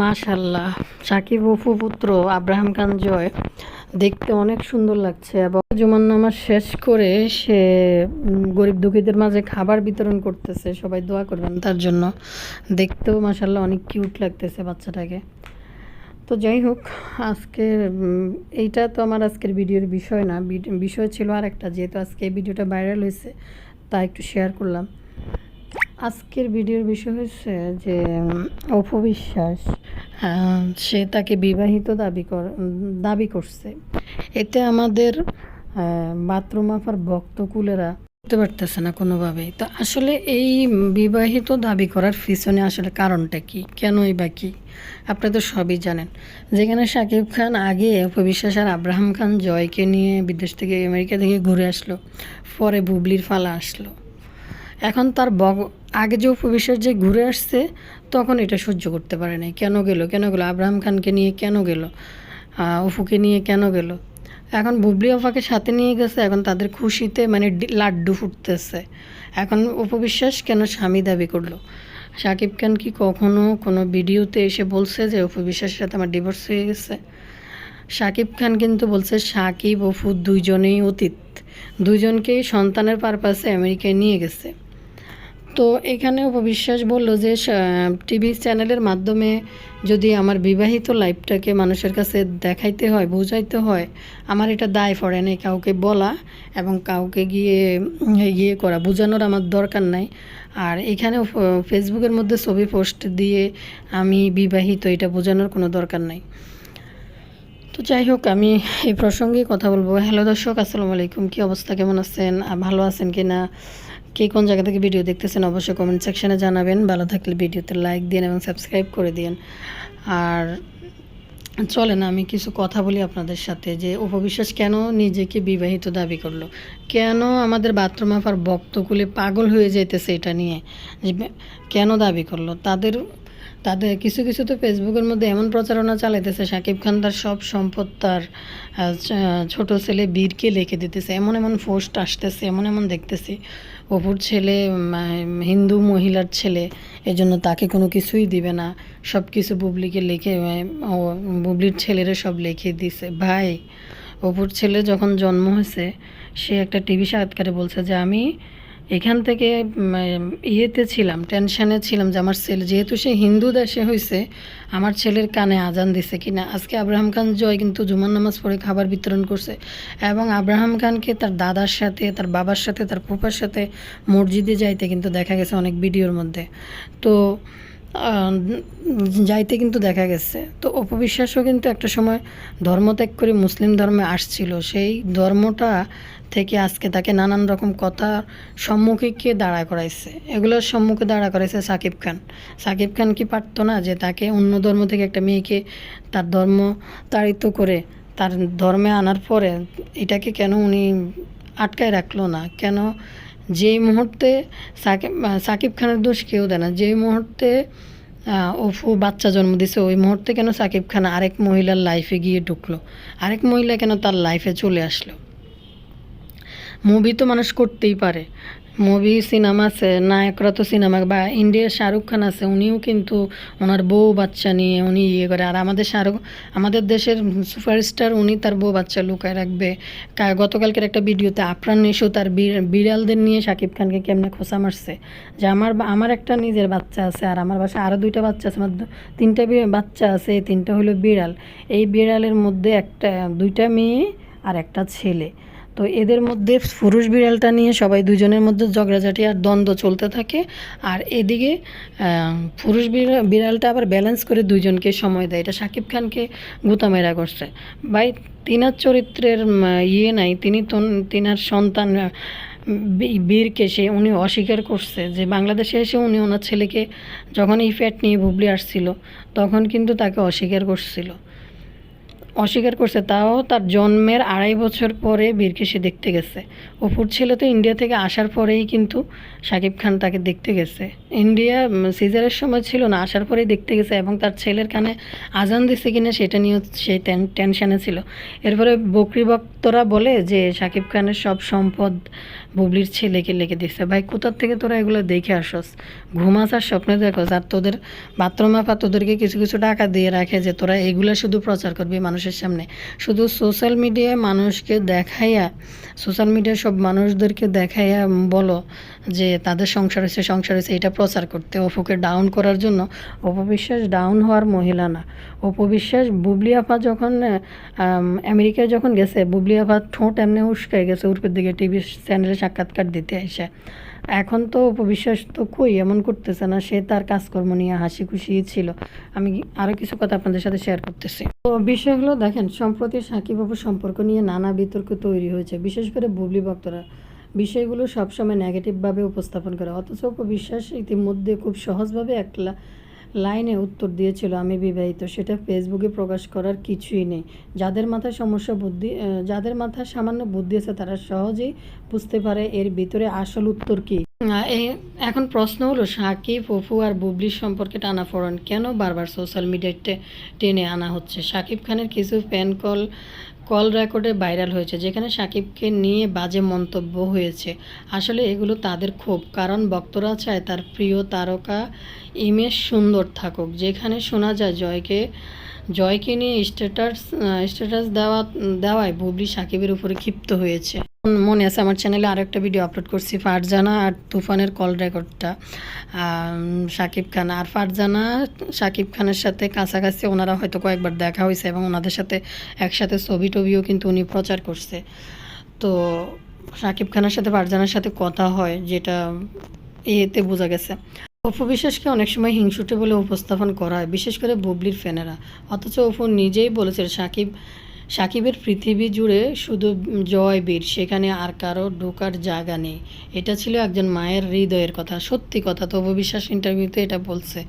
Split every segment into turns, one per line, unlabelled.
মাশাল্লাহ সাকিব অপু পুত্র আব্রাহাম খান জয়। দেখতে অনেক সুন্দর লাগছে এবং জুমান নামাজ শেষ করে সে গরিব দুঃখীদের মাঝে খাবার বিতরণ করতেছে। সবাই দোয়া করবেন তার জন্য। দেখতেও মাশাল্লাহ অনেক কিউট লাগতেছে বাচ্চাটাকে। তো যাই হোক আজকের এইটা তো আমার আজকের ভিডিওর বিষয় না। বিষয় ছিল আর একটা যেহেতু আজকে এই ভিডিওটা ভাইরাল হয়েছে, তা একটু শেয়ার করলাম। আজকের ভিডিওর বিষয় হচ্ছে যে অপবিশ্বাস সে তাকে বিবাহিত দাবি কর, দাবি করছে। এতে আমাদের বাথরুম আফার ভক্তকুলেরা বুঝতে পারতেছে না কোনোভাবেই। তো আসলে এই বিবাহিত দাবি করার পিছনে আসলে কারণটা কি? কেনই বা কি? আপনারা তো সবই জানেন। যেখানে শাকিব খান আগে অপবিশ্বাস আর আব্রাহাম খান জয়কে নিয়ে বিদেশ থেকে আমেরিকা থেকে ঘুরে আসলো, পরে বুবলির ফালা আসলো। এখন তার বগ আগে যে উপবিশ্বাস যে ঘুরে আসছে, তখন এটা সহ্য করতে পারে নাই। কেন গেল? কেন গেল? আব্রাহাম খানকে নিয়ে কেন গেল? অফুকে নিয়ে কেন গেল? এখন বুবলি অফাকে সাথে নিয়ে গেছে, এখন তাদের খুশিতে মানে লাড্ডু ফুটতেছে। এখন উপবিশ্বাস কেন স্বামী দাবি করল? সাকিব খান কি কখনো কোনো ভিডিওতে এসে বলছে যে উপবিশ্বাসের সাথে আমার ডিভোর্স হয়ে গেছে? সাকিব খান কিন্তু বলছে, সাকিব অফু দুইজনেই অতীত। দুইজনকেই সন্তানের পারপাসে আমেরিকায় নিয়ে গেছে। তো এখানে উপবিশ্বাস বলল যে টিভি চ্যানেলের মাধ্যমে যদি আমার বিবাহিত লাইফটাকে মানুষের কাছে দেখাইতে হয়, বোঝাইতে হয়, আমার এটা দায় পড়ে নেই কাউকে বলা এবং কাউকে গিয়ে ইয়ে করা, বোঝানোর আমার দরকার নাই। আর এখানে ফেসবুকের মধ্যে ছবি পোস্ট দিয়ে আমি বিবাহিত, এটা বোঝানোর কোনো দরকার নাই। তো যাই হোক, আমি এই প্রসঙ্গে কথা বলব। হ্যালো দর্শক, আসসালামু আলাইকুম। কী অবস্থা? কেমন আছেন? ভালো আছেন কি না? কে কোন জায়গা থেকে ভিডিও দেখতেছেন অবশ্যই কমেন্ট সেকশনে জানাবেন। ভালো থাকলে ভিডিওতে লাইক দিন এবং সাবস্ক্রাইব করে দিন। আর চলেন, আমি কিছু কথা বলি আপনাদের সাথে যে উপবিশ্বাস কেন নিজেকে বিবাহিত দাবি করল? কেন আমাদের বাথরুম আফার বক্তকুলে পাগল হয়ে যাইতেছে এটা নিয়ে? যে কেন দাবি করল? তাদের তাদের কিছু কিছু তো ফেসবুকের মধ্যে এমন প্রচারণা চালাইতেছে, সাকিব খান তার সব সম্পদ তার ছোট ছেলে বীরকে লিখে দিতেছে। এমন এমন পোস্ট আসতেছে, এমন এমন দেখতেছি। অপুর ছেলে হিন্দু মহিলার ছেলে, এজন্য তাকে কোনো কিছুই দিবে না। সব কিছু বুবলিকে লিখে বুবলির ছেলেরা সব লিখে দিছে। ভাই, অপুর ছেলে যখন জন্ম হয়েছে, সে একটা টিভি সাক্ষাৎকারে বলছে যে, আমি এখান থেকে ইয়েতে ছিলাম টেনশানে ছিলাম যে আমার ছেলে, যেহেতু সে হিন্দু দেশে হয়েছে আমার ছেলের কানে আজান দিছে কি না আজকে আব্রাহাম খান জয় কিন্তু জুমান নামাজ পড়ে খাবার বিতরণ করছে। এবং আব্রাহাম খানকে তার দাদার সাথে, তার বাবার সাথে, তার ফুপার সাথে মসজিদে যাইতে কিন্তু দেখা গেছে অনেক ভিডিওর মধ্যে। তো যাইতে কিন্তু দেখা গেছে। তো অপবিশ্বাসও কিন্তু একটা সময় ধর্মত্যাগ করে মুসলিম ধর্মে আসছিল। সেই ধর্মটা থেকে আজকে তাকে নানান রকম কথা সম্মুখে কে দাঁড়া করাইছে? এগুলোর সম্মুখে দাঁড়া করাইছে সাকিব খান। সাকিব খান কি পারতো না যে তাকে অন্য ধর্ম থেকে একটা মেয়েকে তার ধর্ম তাড়িত করে তার ধর্মে আনার পরে এটাকে কেন উনি আটকায় রাখল না? কেন যেই মুহূর্তে সাকিব সাকিব খানের দোষ কেউ দেয় না। যেই মুহূর্তে অফু বাচ্চা জন্ম দিছে, ওই মুহূর্তে কেন সাকিব খান আরেক মহিলার লাইফে গিয়ে ঢুকলো? আরেক মহিলা কেন তার লাইফে চলে আসলো? মুভি তো মানুষ করতেই পারে। মুভি সিনেমা আছে, নায়করা তো সিনেমা বা ইন্ডিয়ার শাহরুখ খান আছে, উনিও কিন্তু ওনার বউ বাচ্চা নিয়ে উনি ইয়ে করে। আর আমাদের শাহরুখ, আমাদের দেশের সুপারস্টার উনি তার বউ বাচ্চা লুকায় রাখবে। গতকালকের একটা ভিডিওতে আফরান নিশো তার বিড়ালদের নিয়ে শাকিব খানকে কেমনে খোসা মারছে। যে আমার আমার একটা নিজের বাচ্চা আছে, আর আমার বাসায় আরও দুইটা বাচ্চা আছে, আমার তিনটা বাচ্চা আছে তিনটা হলো বিড়াল। এই বিড়ালের মধ্যে একটা, দুইটা মেয়ে আর একটা ছেলে। তো এদের মধ্যে পুরুষ বিড়ালটা নিয়ে সবাই দুজনের মধ্যে ঝগড়াঝাটি আর দ্বন্দ্ব চলতে থাকে। আর এদিকে পুরুষ বিড়াল বিড়ালটা আবার ব্যালেন্স করে দুইজনকে সময় দেয়। এটা শাকিব খানকে গুতামেরা করছে ভাই, তিনার চরিত্রের ইয়ে নাই। তিনি তো, তিনার সন্তান বীরকে সে উনি অস্বীকার করছে যে বাংলাদেশে এসে উনি ওনার ছেলেকে যখন এই ফ্যাট নিয়ে বুবলি আসছিল, তখন কিন্তু তাকে অস্বীকার করছিল। অস্বীকার করছে, তাও তার জন্মের আড়াই বছর পরে বীরকে সে দেখতে গেছে। অপুর ছেলে তো ইন্ডিয়া থেকে আসার পরেই কিন্তু শাকিব খান তাকে দেখতে গেছে। ইন্ডিয়া সিজারের সময় ছিল না, আসার পরেই দেখতে গেছে এবং তার ছেলের কানে আজান দিছে কিনা সেটা নিয়েও সে টেনশানে ছিল। এরপরে বকরি ভক্তরা বলে যে, শাকিব খানের সব সম্পদ বুবলির ছেলেকে লেগে দিচ্ছে ভাই, কোথার থেকে তোরা এগুলো দেখে আসস? ঘুমাস আর স্বপ্নে দেখোস। আর তোদের বাথরুম আপা তোদেরকে কিছু কিছু টাকা দিয়ে রাখে যে তোরা এগুলো শুধু প্রচার করবি মানুষের সামনে। শুধু সোশ্যাল মিডিয়ায় মানুষকে দেখাইয়া, সোশ্যাল মিডিয়ায় সব মানুষদেরকে দেখাইয়া বলো যে তাদের সংসার হয়েছে সংসার হয়েছে এটা প্রচার করতে। অপুকে ডাউন করার জন্য অপবিশ্বাস ডাউন হওয়ার মহিলা না। অপবিশ্বাস বুবলি আপা যখন আম, আমেরিকায় যখন গেছে বুবলি আপা ঠোঁট এমনি উস্কাই গেছে উর্পের দিকে টিভি চ্যানেলে সাক্ষাৎকার দিতে এসে। এখন তো অপবিশ্বাস তো কই এমন করতেছে না সে তার কাজকর্ম নিয়ে হাসি খুশি ছিল। আমি আরও কিছু কথা আপনাদের সাথে শেয়ার করতেছি। তো বিষয় হলো দেখেন সম্প্রতি সাকিব বাবুর সম্পর্ক নিয়ে নানা বিতর্ক তৈরি হয়েছে বিশেষ করে বুবলি ভক্তরা। বিষয়গুলো সবসময় নেগেটিভভাবে উপস্থাপন করে। অথচ অপবিশ্বাস ইতিমধ্যে খুব সহজভাবে এক লাইনে উত্তর দিয়েছিল, আমি বিবাহিত। সেটা ফেসবুকে প্রকাশ করার কিছুই নেই। যাদের মাথায় সমস্যা বুদ্ধি যাদের মাথায় সামান্য বুদ্ধি আছে, তারা সহজেই বুঝতে পারে এর ভিতরে আসল উত্তর কি। এখন প্রশ্ন হলো, সাকিব অপু আর বুবলির সম্পর্কে টানাফোড়ন কেন বারবার সোশ্যাল মিডিয়াতে টেনে আনা হচ্ছে? সাকিব খানের কিছু ফ্যান কল কল রেকর্ডে ভাইরাল হয়েছে, যেখানে সাকিবকে নিয়ে বাজে মন্তব্য হয়েছে। আসলে এগুলো তাদের ক্ষোভ, কারণ ভক্তরা চায় তার প্রিয় তারকা ইমেজ সুন্দর থাকুক, যেখানে শোনা যায় জয়কে জয়কে নিয়ে স্ট্যাটাস স্ট্যাটাস দেওয়া, দেওয়ায় বুবলি সাকিবের উপরে ক্ষিপ্ত হয়েছে। মনে আছে আমার চ্যানেলে আরেকটা ভিডিও আপলোড করছি, ফারজানা আর তুফানের কল রেকর্ডটা সাকিব খান। আর ফারজানা, সাকিব খানের সাথে কাছাকাছি ওনারা হয়তো কয়েকবার দেখা হয়েছে এবং ওনাদের সাথে একসাথে ছবি টবিও কিন্তু উনি প্রচার করছে। তো সাকিব খানের সাথে ফারজানার সাথে কথা হয়, যেটা এতে বোঝা গেছে। অপু বিশ্বাসকে অনেক সময় হিংসুটে বলে উপস্থাপন করা হয়, বিশেষ করে বুবলির ফ্যানেরা অথচ অপু নিজেই বলেছেন, সাকিব, সাকিবের পৃথিবী জুড়ে শুধু জয় বীর, সেখানে আর কারও ঢোকার জায়গা নেই। এটা ছিল একজন মায়ের হৃদয়ের কথা। সত্যি কথা তো অপু বিশ্বাস ইন্টারভিউতে এটা বলছে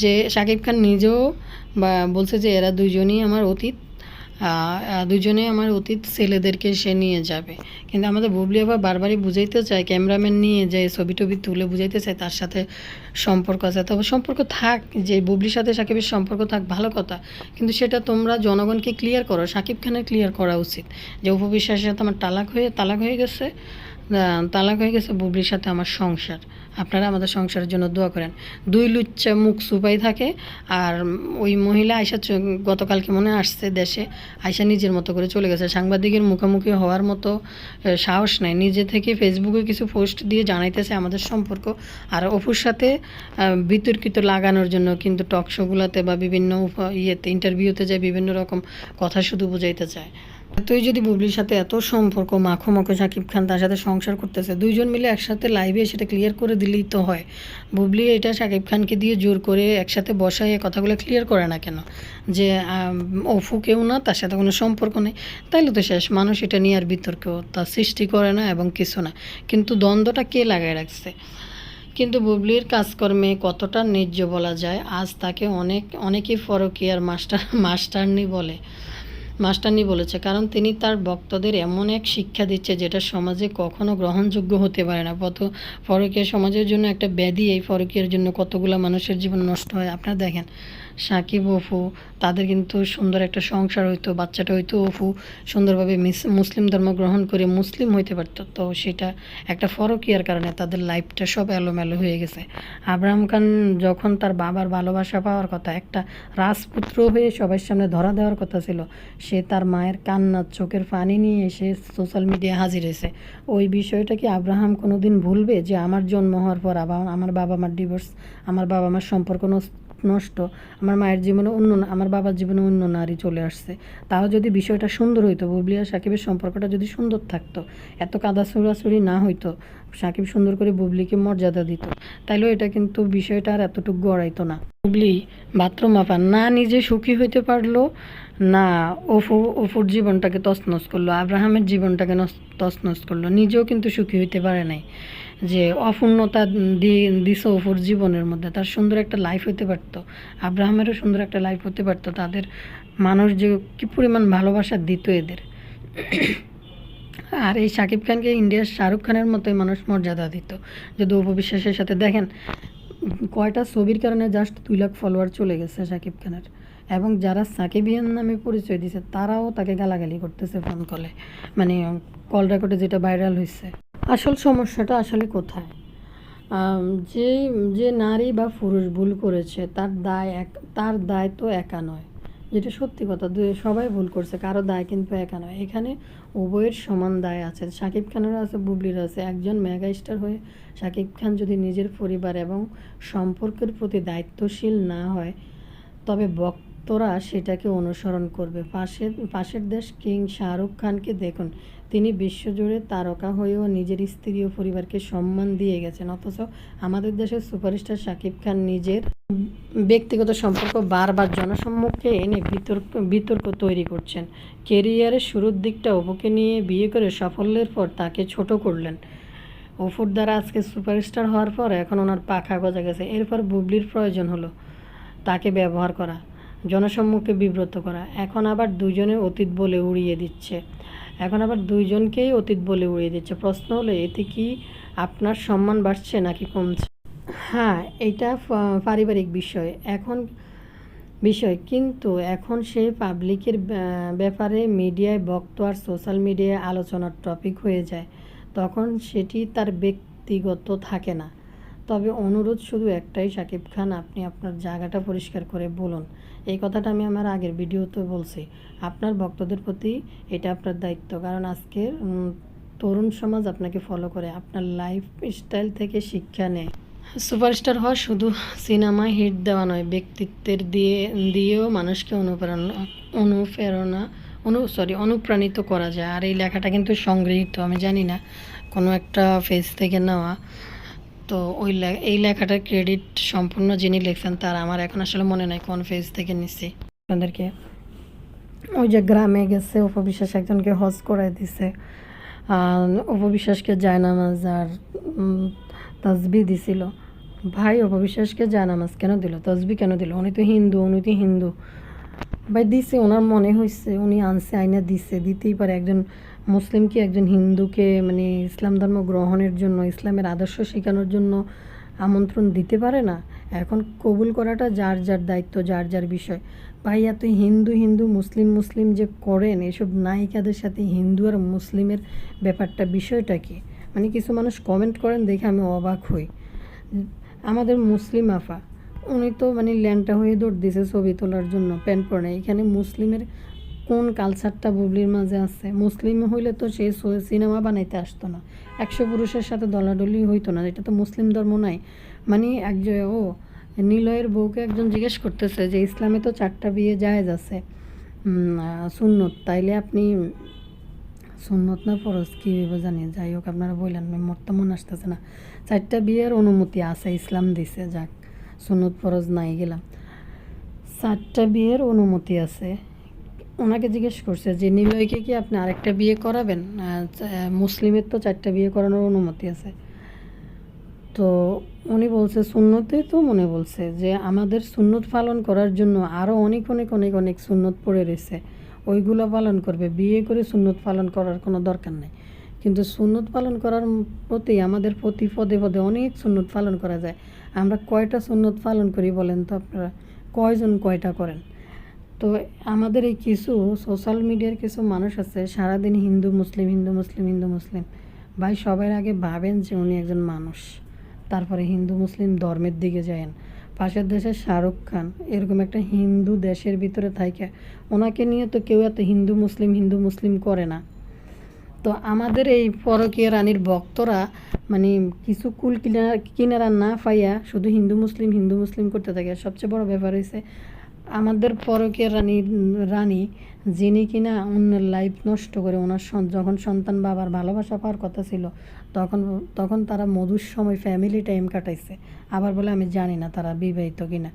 যে, সাকিব খান নিজেও বা, বলছে যে, এরা দুজনই আমার অতীত দুজনে আমার অতীত ছেলেদেরকে সে নিয়ে যাবে। কিন্তু আমাদের বুবলি আবার বারবারই বুঝাইতে চায়, ক্যামেরাম্যান নিয়ে যে ছবি টবি তুলে বুঝাইতে চায় তার সাথে সম্পর্ক আছে। তবে সম্পর্ক থাক, যে বুবলির সাথে সাকিবের সম্পর্ক থাক, ভালো কথা। কিন্তু সেটা তোমরা জনগণকে ক্লিয়ার করো, সাকিব খানের ক্লিয়ার করা উচিত। যে উপবিশ্বাসের সাথে আমার তালাক হয়ে তালাক হয়ে গেছে তালাক হয়ে গেছে, বুবলির সাথে আমার সংসার। আপনারা আমাদের সংসারের জন্য দোয়া করেন। দুই লুচ্চা মুখ সুপাই থাকে, আর ওই মহিলা আয়সা গতকালকে মনে আসছে দেশে আয়সা নিজের মতো করে চলে গেছে। সাংবাদিকের মুখোমুখি হওয়ার মতো সাহস নাই। নিজে থেকে ফেসবুকে কিছু পোস্ট দিয়ে জানাইতেছে আমাদের সম্পর্ক। আর অপুর সাথে বিতর্কিত লাগানোর জন্য কিন্তু টক শোগুলোতে বা বিভিন্ন ইয়েতে, ইন্টারভিউতে যায় বিভিন্ন রকম কথা শুধু বুঝাইতে চায়। তুই যদি বুবলির সাথে এত সম্পর্ক, মাখো মাখো সাকিব খান তার সাথে সংসার করতেছে, দুইজন মিলে একসাথে লাইভে সেটা ক্লিয়ার করে দিলেই তো হয়। বুবলি এটা সাকিব খানকে দিয়ে জোর করে একসাথে বসায় কথাগুলো ক্লিয়ার করে না কেন? যে অফু কেউ না, তার সাথে কোনো সম্পর্ক নেই। তাইলে তো শেষ, মানুষ এটা নিয়ে আর বিতর্ক তার সৃষ্টি করে না এবং কিছু না। কিন্তু দ্বন্দ্বটা কে লাগায় রাখছে? কিন্তু বুবলির কাজকর্মে কতটা ন্যায্য বলা যায়, আজ তাকে অনেক, অনেকেই ফরকিয়ার মাস্টার, মাস্টারনি বলে। মাস্টারনি বলেছে, কারণ তিনি তার ভক্তদের এমন এক শিক্ষা দিচ্ছে যেটা সমাজে কখনো গ্রহণযোগ্য হতে পারে না। কত ফরকিয়া সমাজের জন্য একটা ব্যাধি, এই ফরকিয়ার জন্য কতগুলো মানুষের জীবন নষ্ট হয়। আপনারা দেখেন সাকিব অফু তাদের কিন্তু সুন্দর একটা সংসার হইতো, বাচ্চাটা হইতো অফু সুন্দরভাবে মিস- মুসলিম ধর্ম গ্রহণ করে মুসলিম হইতে পারতো। তো সেটা একটা ফরকিয়ার কারণে তাদের লাইফটা সব এলোমেলো হয়ে গেছে। আব্রাহাম খান যখন তার বাবার ভালোবাসা পাওয়ার কথা, একটা রাজপুত্র হয়ে সবার সামনে ধরা দেওয়ার কথা ছিল, সে তার মায়ের কান্না চোখের পানি নিয়ে এসে সোশ্যাল মিডিয়ায় হাজির হয়েছে। ওই বিষয়টা কি আব্রাহাম কোনোদিন ভুলবে যে আমার জন্ম হওয়ার পর আবার আমার বাবা মার ডিভোর্স আমার বাবা মার সম্পর্ক নষ্ট। আমার মায়ের জীবনে অন্য আমার বাবার জীবনে অন্য নারী চলে আসছে। তাও যদি বিষয়টা সুন্দর হইতো বুবলি আর সাকিবের সম্পর্কটা যদি সুন্দর থাকতো, এত কাদা ছুড়াছুড়ি না হইতো, সাকিব সুন্দর করে বুবলিকে মর্যাদা দিত তাইলেও এটা কিন্তু বিষয়টা আর এতটুকু গড়াইতো না। বুবলি, বাথরুম আপা না নিজে সুখী হইতে পারল, না অফু অফুর জীবনটাকে তছনছ করল, আব্রাহামের জীবনটাকে নস- তছনছ করল, নিজেও কিন্তু সুখী হইতে পারে নাই। যে অপূর্ণতা দিছ অপুর জীবনের মধ্যে, তার সুন্দর একটা লাইফ হতে পারতো। আব্রাহামেরও সুন্দর একটা লাইফ হতে পারতো। তাদের মানুষ যে কী পরিমাণ ভালোবাসা দিত এদের। আর এই শাকিব খানকে ইন্ডিয়ার শাহরুখ খানের মতোই মানুষ মর্যাদা দিত। যদি উপবিশ্বাসের সাথে দেখেন, কয়টা ছবির কারণে জাস্ট দুই লাখ ফলোয়ার চলে গেছে শাকিব খানের। এবং যারা সাকিবিয়ান নামে পরিচয় দিছে, তারাও তাকে গালাগালি করতেছে ফোন কলে মানে কল রেকর্ডে যেটা ভাইরাল হয়েছে আসল সমস্যাটা আসলে কোথায়? যে যে নারী বা পুরুষ ভুল করেছে, তার দায় এক, তার দায় তো একা নয়। যেটা সত্যি কথা সবাই ভুল করছে, কারও দায় কিন্তু একা নয়। এখানে উভয়ের সমান দায় আছে। শাকিব খানেরও আছে বুবলির আছে। একজন মেগা স্টার হয়ে শাকিব খান যদি নিজের পরিবার এবং সম্পর্কের প্রতি দায়িত্বশীল না হয়, তবে বক্তরা সেটাকে অনুসরণ করবে। পাশের পাশের দেশ কিং শাহরুখ খানকে দেখুন তিনি বিশ্বজুড়ে তারকা হয়েও নিজের স্ত্রী ও পরিবারকে সম্মান দিয়ে গেছেন। অথচ আমাদের দেশের সুপারস্টার শাকিব খান নিজের ব্যক্তিগত সম্পর্ক বারবার জনসম্মুখে এনে বিতর্ক বিতর্ক তৈরি করছেন। কেরিয়ারের শুরুর দিকটা অপুকে নিয়ে বিয়ে করে সাফল্যের পর তাকে ছোট করলেন। অপুর দ্বারা আজকে সুপারস্টার হওয়ার পর এখন ওনার পাখা গজা গেছে। এরপর বুবলির প্রয়োজন হলো তাকে ব্যবহার করা, জনসম্মুখে বিব্রত করা। এখন আবার দুজনে অতীত বলে উড়িয়ে দিচ্ছে। এখন আবার দুইজনকেই অতীত বলে উড়িয়ে দিচ্ছে। প্রশ্ন হলো, এতে কি আপনার সম্মান বাড়ছে নাকি কমছে? হ্যাঁ এটা পারিবারিক বিষয়। এখন, বিষয়, কিন্তু এখন সে পাবলিকের ব্যাপারে মিডিয়ায় বক্ত আর সোশ্যাল মিডিয়ায় আলোচনার টপিক হয়ে যায়। তখন সেটি তার ব্যক্তিগত থাকে না। তবে অনুরোধ শুধু একটাই, সাকিব খান, আপনি আপনার জায়গাটা পরিষ্কার করে বলুন। এই কথাটা আমি আমার আগের ভিডিওতে বলছি। আপনার ভক্তদের প্রতি এটা আপনার দায়িত্ব। কারণ আজকের তরুণ সমাজ আপনাকে ফলো করে, আপনার লাইফ স্টাইল থেকে শিক্ষা নেয়। সুপারস্টার হওয়া শুধু সিনেমায় হিট দেওয়া নয়, ব্যক্তিত্বের দিয়ে, দিয়েও মানুষকে অনুপ্রেরণা অনুপ্রেরণা, অনু সরি অনুপ্রাণিত করা যায়। আর এই লেখাটা কিন্তু সংগৃহীত, আমি জানি না। কোনো একটা ফেজ থেকে নেওয়া। তো ওই এই লেখাটার ক্রেডিট সম্পূর্ণ যিনি লিখছেন তার আমার এখন আসলে মনে নাই কোন ফেজ থেকে নিচ্ছি আপনাদেরকে ওই যে গ্রামে গেছে উপবিশ্বাস একজনকে হজ করাই দিছে। উপবিশ্বাসকে জায়নামাজ আর তসবি দিছিল। ভাই উপবিশ্বাসকে জায়নামাজ কেন দিল? তসবি কেন দিল? উনি তো হিন্দু, উনি তো হিন্দু। ভাই, দিছে, ওনার মনে হয়েছে উনি আনছে, আইনা দিছে, দিতেই পারে একজন মুসলিমকে একজন হিন্দুকে মানে ইসলাম ধর্ম গ্রহণের জন্য, ইসলামের আদর্শ শেখানোর জন্য আমন্ত্রণ দিতে পারে না? এখন কবুল করাটা যার যার দায়িত্ব, যার যার বিষয়। ভাই এত হিন্দু হিন্দু, মুসলিম মুসলিম যে করেন, এসব নায়িকাদের সাথে হিন্দু আর মুসলিমের ব্যাপারটা, বিষয়টা কি? মানে কিছু মানুষ কমেন্ট করেন দেখে আমি অবাক হই। আমাদের মুসলিম আফা, উনি তো মানে ল্যাংটা হয়ে দৌড় দিছে ছবি তোলার জন্য, প্যান্ট পরে এখানে মুসলিমের কোন কালচারটা বুবলির মাঝে আছে? মুসলিম হইলে তো সে সিনেমা বানাইতে আসতো না। একশো পুরুষের সাথে দলাডলি হইতো না এটা তো মুসলিম ধর্ম নাই। মানে একজন ও, নিলয়ের বউকে একজন জিজ্ঞেস করতেছে যে, ইসলামে তো চারটা বিয়ে জায়েজ আছে। সুন্নত। তাইলে আপনি সুন্নত না ফরজ? কী জানি। যাই হোক, আপনারা বললেন মোর তো মনে আসতেছে না। চারটা বিয়ের অনুমতি আছে, ইসলাম দিছে, যাক। সুন্নত, ফরজ, নাই গেলাম। চারটা বিয়ের অনুমতি আছে। ওনাকে জিজ্ঞেস করছে যে, নিলয়কে কি আপনি আরেকটা বিয়ে করাবেন? মুসলিমের তো চারটা বিয়ে করানোর অনুমতি আছে। তো উনি বলছে, সুন্নতে তো মনে বলছে যে, আমাদের সুন্নত পালন করার জন্য আরও অনেক অনেক অনেক অনেক সুন্নত পড়ে রয়েছে। ওইগুলো পালন করবে। বিয়ে করে সুন্নত পালন করার কোনো দরকার নেই। কিন্তু সুন্নত পালন করার প্রতি আমাদের প্রতি পদে পদে অনেক সুন্নত পালন করা যায়। আমরা কয়টা সুন্নত পালন করি বলেন তো আপনারা? কয়জন কয়টা করেন? তো আমাদের এই কিছু সোশ্যাল মিডিয়ার কিছু মানুষ আছে, সারাদিন হিন্দু, মুসলিম হিন্দু মুসলিম হিন্দু, মুসলিম। ভাই, সবার আগে ভাবেন যে উনি একজন মানুষ। তারপরে হিন্দু, মুসলিম ধর্মের দিকে যায়েন। পাশের দেশের শাহরুখ খান, এরকম একটা হিন্দু দেশের ভিতরে থাকে। ওনাকে নিয়ে তো কেউ এত হিন্দু, মুসলিম হিন্দু, মুসলিম করে না। তো আমাদের এই পরকীয় রানীর ভক্তরা মানে কিছু কুল কিনারা কিনারা না পাইয়া শুধু হিন্দু, মুসলিম হিন্দু, মুসলিম করতে থাকে। সবচেয়ে বড় ব্যাপার হয়েছে আমাদের পরকীয় রানী রানী, যিনি কিনা অন্যের লাইফ নষ্ট করে ওনার যখন সন্তান বাবার ভালোবাসা পাওয়ার কথা ছিল, তখন তখন তারা মধুর সময় ফ্যামিলি টাইম কাটাইছে। আবার বলে, আমি জানি না তারা বিবাহিত কিনা।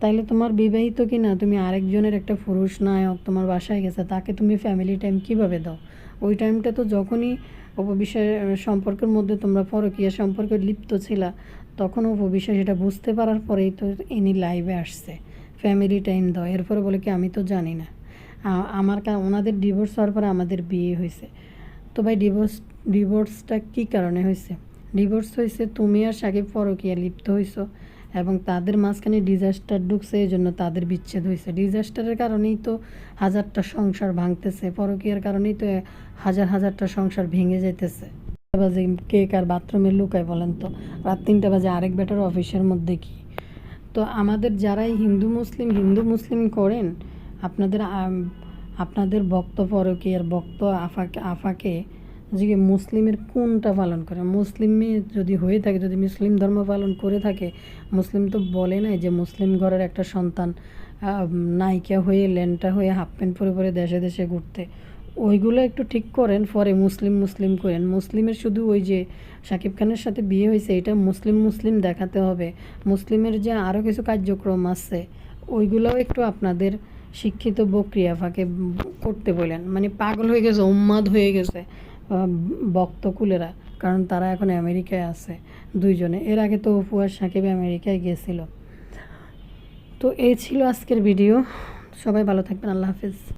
তাইলে তোমার বিবাহিত কিনা? তুমি আরেকজনের একটা পুরুষ নায়ক তোমার বাসায় গেছে, তাকে তুমি ফ্যামিলি টাইম কীভাবে দাও? ওই টাইমটা তো যখনই অপু সম্পর্কের মধ্যে তোমরা পরকীয়া সম্পর্কে লিপ্ত ছিলা, তখন অপু বিষয় সেটা বুঝতে পারার পরেই তো ইনি লাইভে আসছে। ফ্যামিলি টাইম দাও এরপরে বলে কি, আমি তো জানি না। আমার ওনাদের ডিভোর্স হওয়ার পরে আমাদের বিয়ে হয়েছে। তো ভাই ডিভোর্স ডিভোর্সটা কী কারণে হয়েছে? ডিভোর্স হয়েছে, তুমি আর সাকিব পরকীয়া লিপ্ত হয়েছো এবং তাদের মাঝখানে ডিজাস্টার ঢুকছে এই জন্য তাদের বিচ্ছেদ হয়েছে। ডিজাস্টারের কারণেই তো হাজারটা সংসার ভাঙতেছে, পরকীয়ার কারণেই তো হাজার হাজারটা সংসার ভেঙে যাইতেছে। বাজে কে কার বাথরুমে লুকায় বলেন তো, রাত তিনটা বাজে, আরেক বেটার অফিসের মধ্যে কি? তো আমাদের যারাই হিন্দু মুসলিম হিন্দু মুসলিম করেন, আপনাদের আপনাদের ভক্ত আর ভক্ত আফাকে আফাকে যে মুসলিমের কোনটা পালন করে? মুসলিমে যদি হয়ে থাকে, যদি মুসলিম ধর্ম পালন করে থাকে, মুসলিম তো বলে নাই যে মুসলিম ঘরের একটা সন্তান নায়িকা হয়ে ল্যাংটা হয়ে হাফ প্যান্ট পরে পরে দেশে দেশে ঘুরতে। ওইগুলো একটু ঠিক করেন, পরে মুসলিম মুসলিম করেন। মুসলিমের শুধু ওই যে শাকিব খানের সাথে বিয়ে হয়েছে, এটা মুসলিম মুসলিম দেখাতে হবে। মুসলিমের যে আরও কিছু কার্যক্রম আছে, ওইগুলোও একটু আপনাদের শিক্ষিত বক্রিয়াফাকে করতে বলেন। মানে পাগল হয়ে গেছে, উম্মাদ হয়ে গেছে বক্তকুলেরা কারণ তারা এখন আমেরিকায় আছে দুইজনে। এর আগে তো আর সাকিব আমেরিকায় গেছিল। তো এই ছিল আজকের ভিডিও। সবাই ভালো থাকবেন, আল্লাহ হাফিজ।